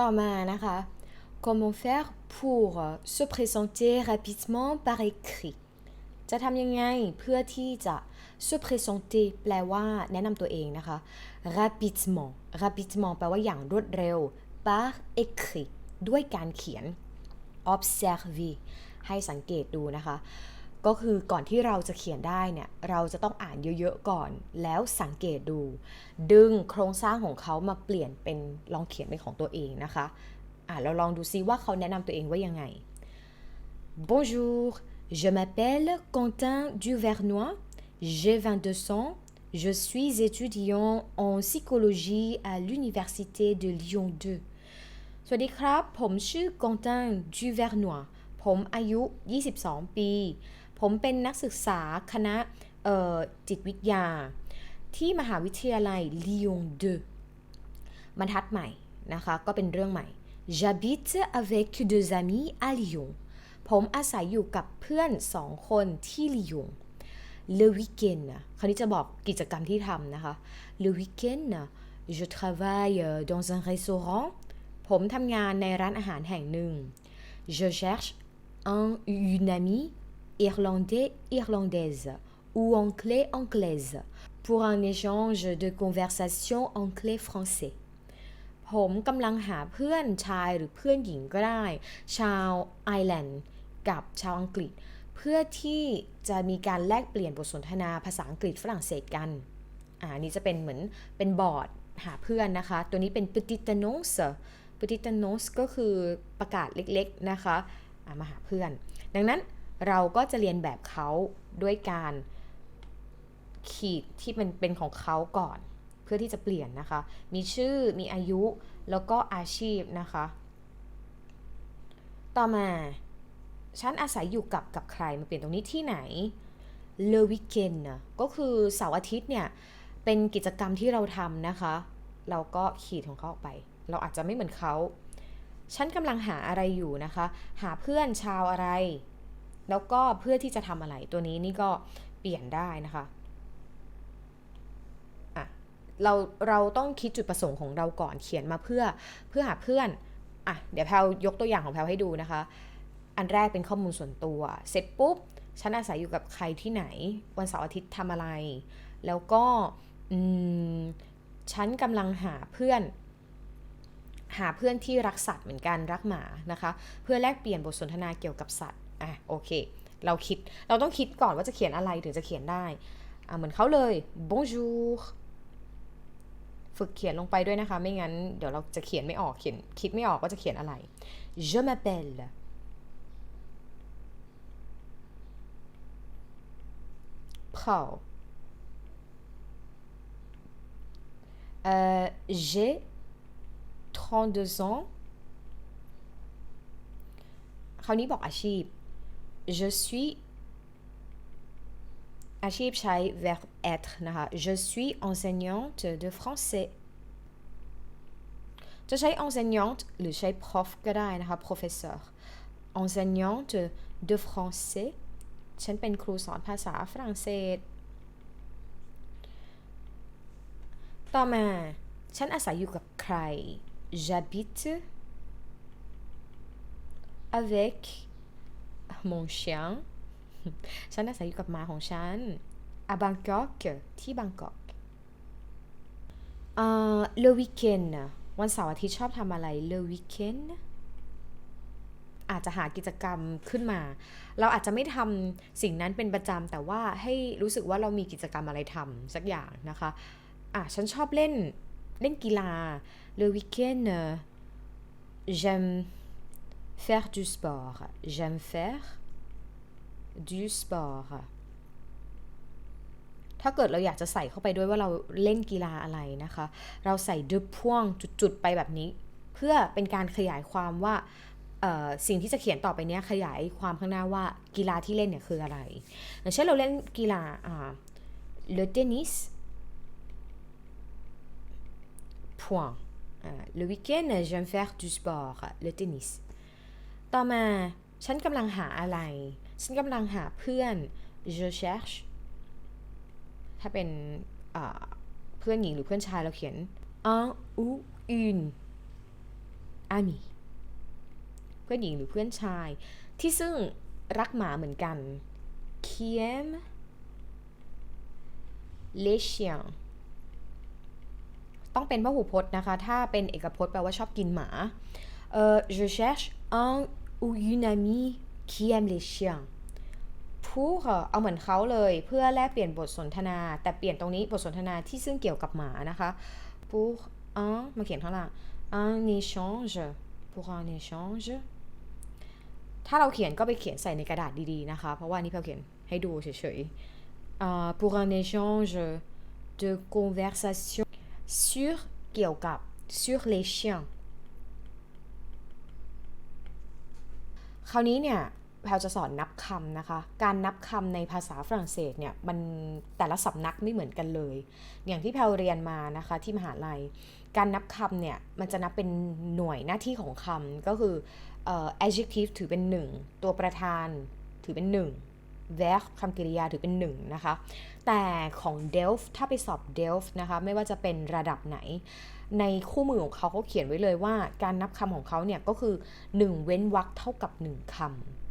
ต่อมานะคะ comment faire pour se présenter rapidement par écrit จะทำยังไงเพื่อที่จะ se présenter แปลว่าแนะนำตัวเองนะคะ rapidement rapidement แปลว่าอย่างรวดเร็ว par écrit ด้วยการเขียน observer ให้สังเกตดูนะคะ ก็คือก่อนที่เราจะเขียนได้เนี่ยเราจะต้องอ่านเยอะๆก่อน แล้วสังเกตดู ดึงโครงสร้างของเขามาเปลี่ยนเป็นลองเขียนเป็นของตัวเองนะคะอะเราลองดูซิว่าเขาแนะนำตัวเองว่ายังไง Bonjour je m'appelle Quentin Duvernois j'ai 22 ans je suis étudiant en psychologie à l'université de Lyon 2สวัสดีครับ ผมชื่อกองตังจูเวร์นัวผมอายุ 22 ปี ผมเป็นนักศึกษาคณะจิตวิทยา ที่มหาวิทยาลัยลียง2บรรทัดใหม่นะคะ ก็เป็นเรื่องใหม่ J'habite avec deux amis à Lyon ผมอาศัยอยู่กับเพื่อนสองคนที่ลียง Le week-end คราวนี้จะบอกกิจกรรมที่ทำนะคะ Le week-end je travaille dans un restaurant ผมทำงานในร้านอาหารแห่งหนึ่ง Je cherche un une amie irlandais irlandaise ou anglais anglaise pour un échange de conversation anglais français ผมกำลังหาเพื่อนชายหรือเพื่อนหญิงก็ได้ ชาวไอร์แลนด์กับชาวอังกฤษ เพื่อที่จะมีการแลกเปลี่ยนบทสนทนาภาษาอังกฤษฝรั่งเศสกัน อ่านี้จะเป็นเหมือนเป็นบอร์ดหาเพื่อนนะคะ ตัวนี้เป็น petit annonce petit annonce ก็คือประกาศเล็กๆนะคะะมาหาเพื่อน ดังนั้น เราก็จะเรียนแบบเขาด้วยการขีดที่มันเป็นของเขาก่อน เพื่อที่จะเปลี่ยนนะคะ มีชื่อมีอายุแล้วก็อาชีพนะคะ ต่อมาฉันอาศัยอยู่กับกับใครมาเปลี่ยนตรงนี้ที่ไหน le weekend นะก็คือเสาร์อาทิตย์เนี่ย เป็นกิจกรรมที่เราทำนะคะ เราก็ขีดของเขาออกไป เราอาจจะไม่เหมือนเขา ฉันกำลังหาอะไรอยู่นะคะ หาเพื่อนชาวอะไร แล้วก็เพื่อที่จะทำอะไรตัวนี้นี่ก็เปลี่ยนได้นะคะะเราเราต้องคิดจุดประสงค์ของเราก่อนเขียนมาเพื่อเพื่อหาเพื่อนอะเดี๋ยวแพลยกตัวอย่างของแพลให้ดูนะคะ อันแรกเป็นข้อมูลส่วนตัว เสร็จปุ๊บฉันอาศัยอยู่กับใครที่ไหน วันเสาร์อาทิตย์ทำอะไร แล้วก็ฉันกำลังหาเพื่อน หาเพื่อนที่รักสัตว์เหมือนกันรักหมานะคะ เพื่อแลกเปลี่ยนบทสนทนาเกี่ยวกับสัตว์ อะโอเค เราคิดเราต้องคิดก่อนว่าจะเขียนอะไรถึงจะเขียนได้อะเหมือนเขาเลย bonjour ฝึกเขียนลงไปด้วยนะคะ ไม่งั้นเดี๋ยวเราจะเขียนไม่ออกเขียนคิดไม่ออกว่าจะเขียนอะไร je m'appelle Paul Euh, j'ai 32 ans คราวนี้บอกอาชีพ je suis อาชีพใช้ verbe être นะคะ je suis enseignante de français จะใช้ enseignante หรือใช้ prof ก็ได้นะคะ professeur enseignante de français ฉันเป็นครูสอนภาษาฝรั่งเศส ต่อมา ฉันอาศัยอยู่กับใคร j'habite avec Mon chien ฉันอาศัยอยู่กับหมาของฉัน à Bangkok ที่บางกอกเอ่อ le weekend วันเสาร์อาทิตย์ชอบทำอะไร le weekend อาจจะหากิจกรรมขึ้นมา เราอาจจะไม่ทำสิ่งนั้นเป็นประจำแต่ว่าให้รู้สึกว่าเรามีกิจกรรมอะไรทำสักอย่างนะคะ อะ ฉันชอบเล่นเล่นกีฬา le week-end j'aime faire du sport j'aime faire du sport ถ้าเกิดเราอยากจะใส่เข้าไปด้วยว่าเราเล่นกีฬาอะไรนะคะ เราใส่ de point จุด ๆ ไปแบบนี้ เพื่อเป็นการขยายความว่าสิ่งที่จะเขียนต่อไปนี้ขยายความข้างหน้าว่ากีฬาที่เล่นเนี่ยคืออะไรอย่างเช่นเราเล่นกีฬา le tennis point le week-end j'aime faire du sport le tennis ต่อมาฉันกำลังหาอะไร ฉันกำลังหาเพื่อน je cherche ถ้าเป็นเพื่อนหญิงหรือเพื่อนชายเราเขียน un ou une ami เพื่อนหญิงหรือเพื่อนชาย ที่ซึ่งรักหมาเหมือนกัน qui aime les chiens ต้องเป็นพหูพจน์นะคะ ถ้าเป็นเอกพจน์แปลว่าชอบกินหมา เอ่อ je cherche un ou une amie qui aime les chiens ผู้เอาเหมือนเขาเลยเพื่อแลกเปลี่ยนบทสนทนา แต่เปลี่ยนตรงนี้บทสนทนาที่ซึ่งเกี่ยวกับหมานะคะ pour un มาเขียนข้างล่าง un échange pour un échange ถ้าเราเขียนก็ไปเขียนใส่ในกระดาษดีๆนะคะ เพราะว่านี่เราเขียนให้ดูเฉยๆ pour un échange de conversation sur เกี่ยวกับ sur les chiens คราวนี้เนี่ย แพลจะสอนนับคำนะคะ การนับคำในภาษาฝรั่งเศสเนี่ยมันแต่ละสำนักไม่เหมือนกันเลย อย่างที่แพลเรียนมานะคะที่มหาลัย การนับคำเนี่ยมันจะนับเป็นหน่วยหน้าที่ของคำก็คือออ adjective ถือเป็น 1 ตัวประธานถือเป็น 1 verb คำกริยาถือเป็น 1 นะคะ แต่ของ Delft ถ้าไปสอบ Delft นะคะไม่ว่าจะเป็นระดับไหน ในคู่มือของเขาเขาเขียนไว้เลยว่า การนับคำของเขาเนี่ยก็คือ 1 เว้นวรรคเท่ากับ 1 คำ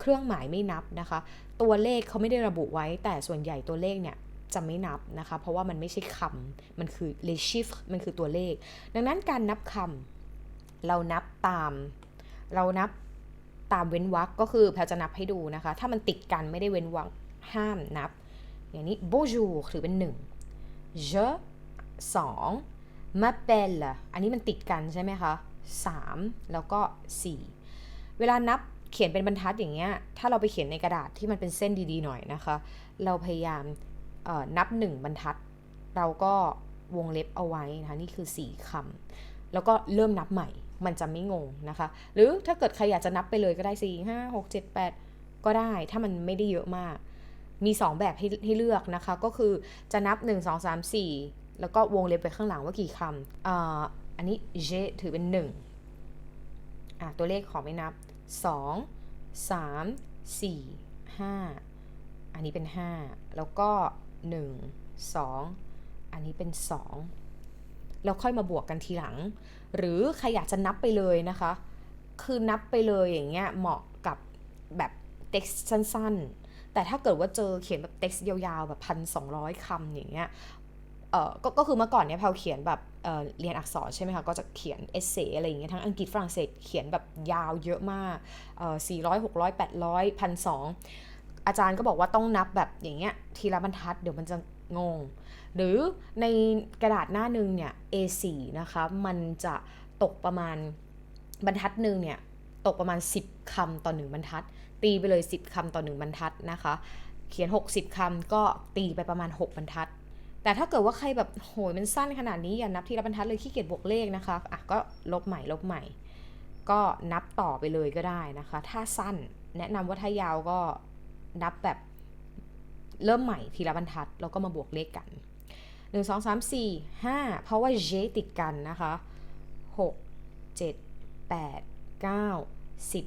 เครื่องหมายไม่นับนะคะ ตัวเลขเขาไม่ได้ระบุไว้ แต่ส่วนใหญ่ตัวเลขเนี่ยจะไม่นับนะคะ เพราะว่ามันไม่ใช่คำมันคือ les chiffres มันคือตัวเลข ดังนั้นการนับคำเรานับตาม เรานับตามเว้นวรรคก็คือแพลจะนับให้ดูนะคะ ถ้ามันติดกันไม่ได้เว้นวรรคห้ามนับ อย่างนี้ bonjour ถือเป็น 1 je 2 m'appelle อันนี้มันติดกันใช่ไหมคะ 3 แล้วก็ 4 เวลานับ เขียนเป็นบรรทัดอย่างเงี้ย ถ้าเราไปเขียนในกระดาษที่มันเป็นเส้นดีๆหน่อยนะคะ เราพยายามนับ1บรรทัด เราก็วงเล็บเอาไว้นะคะนี่คือ 4คำแล้วก็เริ่มนับใหม่ มันจะไม่งงนะคะ หรือถ้าเกิดใครอยากจะนับไปเลยก็ได้ 4 5 6 7 8 ก็ได้ ถ้ามันไม่ได้เยอะมาก มี 2 แบบให้ให้เลือกนะคะ ก็คือจะนับ 1 2 3 4 แล้วก็วงเล็บไปข้างหลังว่ากี่คำอ,อันนี้ j ถือเป็น 1 อะตัวเลขขอไม่นับ 2 3 4 5 อันนี้เป็น 5 แล้วก็ 1 2 อันนี้เป็น 2 แล้วค่อยมาบวกกันทีหลัง หรือใครอยากจะนับไปเลยนะคะ คือนับไปเลยอย่างเงี้ยเหมาะกับแบบเท็กซ์สั้น ๆ แต่ถ้าเกิดว่าเจอเขียนแบบเท็กซ์ยาวๆ แบบพันสองร้อยคำอย่างเงี้ย เอ่อก็ก็คือเมื่อก่อนเนี่ยแพลเขียนแบบเอ่อเรียนอักษรใช่ไหมคะ ก็จะเขียนเอเซอะไรอย่างเงี้ยทั้งอังกฤษฝรั่งเศสเขียนแบบยาวเยอะมากเอ่อสี่ร้อยหกร้อยแปดร้อยพันสองอาจารย์ก็บอกว่าต้องนับแบบอย่างเงี้ยทีละบรรทัดเดี๋ยวมันจะงง หรือในกระดาษหน้าหนึ่งเนี่ย A4 นะคะมันจะตกประมาณบรรทัดหนึ่งเนี่ยตกประมาณ 10คำต่อ 1 บรรทัด ตีไปเลย 10คำต่อ 1 บรรทัดนะคะ เขียน 60คำก็ตีไปประมาณ 6 บรรทัด แต่ถ้าเกิดว่าใครแบบโหยมันสั้นขนาดนี้อย่านับทีละบรรทัดเลยขี้เกียจบวกเลขนะคะอะก็ลบใหม่ลบใหม่ ก็นับต่อไปเลยก็ได้นะคะ ถ้าสั้นแนะนำว่าถ้ายาวก็นับแบบเริ่มใหม่ทีละบรรทัดแล้วก็มาบวกเลขกัน 1 2 3 4 5 เพราะว่า j ติดกันนะคะ 6 7 8 9 10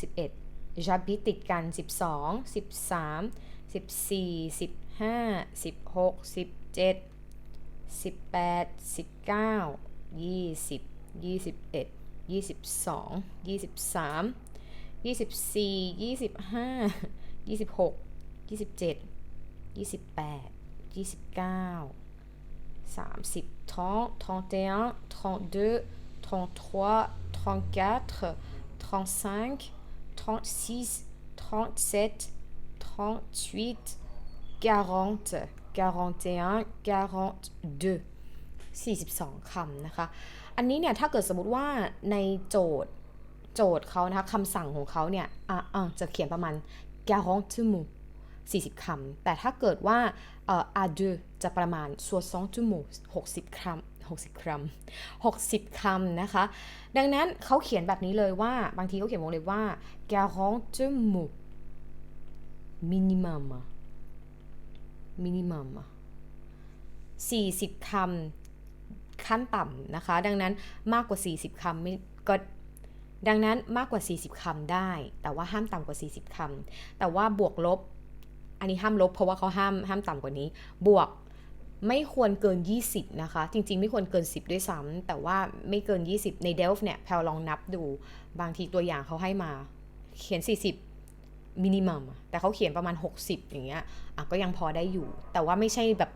11 j'habite ติดกัน 12 13 14 15 16 17 18 19 20 21 22 23 24 25 26 27 28 29 30 30 31 32 33 34 35 36 37 38 40 41 42 42 คำนะคะ อันนี้เนี่ยถ้าเกิดสมมติว่าในโจทย์โจทย์เขานะคะคำสั่งของเขาเนี่ยอะจะเขียนประมาณ40 mots 40 คำ แต่ถ้าเกิดว่าเอ่อ à deux จะประมาณ60 mots 60 คำ 60 คำ 60 คำนะคะ ดังนั้นเขาเขียนแบบนี้เลยว่า บางทีเขาเขียนวงเล็บว่า 40 mots minimum minimum 40คำขั้นต่ำนะคะ ดังนั้นมากกว่า 40คำไม่ก็ดังนั้นมากกว่า 40คำได้ แต่ว่าห้ามต่ำกว่า 40คำแต่ว่าบวกลบ อันนี้ห้ามลบเพราะว่าเขาห้ามห้ามต่ำกว่านี้ บวกไม่ควรเกิน 20 นะคะ จริง ๆ ไม่ควรเกิน 10 ด้วยซ้ำแต่ว่าไม่เกิน 20 ใน Delft เนี่ยแพลลองนับดู บางทีตัวอย่างเขาให้มา เขียน 40 มินิมัมแต่เขาเขียนประมาณ 60 อย่างเงี้ยอะก็ยังพอได้อยู่ แต่ว่าไม่ใช่แบบ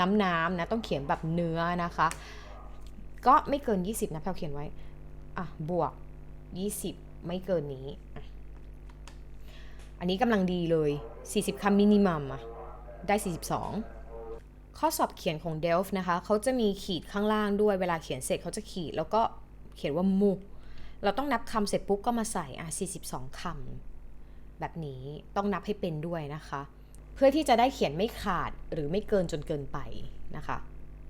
น้ำน้ำๆนะ ต้องเขียนแบบเนื้อนะคะ ก็ไม่เกิน 20 นะแพลเขียนไว้ อะ บวก 20 ไม่เกินนี้ อันนี้กำลังดีเลย 40คำมินิมัมอะ ได้ 42 ข้อสอบเขียนของ Delft นะคะ เขาจะมีขีดข้างล่างด้วย เวลาเขียนเสร็จเขาจะขีดแล้วก็เขียนว่ามุเราต้องนับคำเสร็จปุ๊บก็มาใส่อะ42คำ แบบนี้ต้องนับให้เป็นด้วยนะคะ เพื่อที่จะได้เขียนไม่ขาดหรือไม่เกินจนเกินไปนะคะ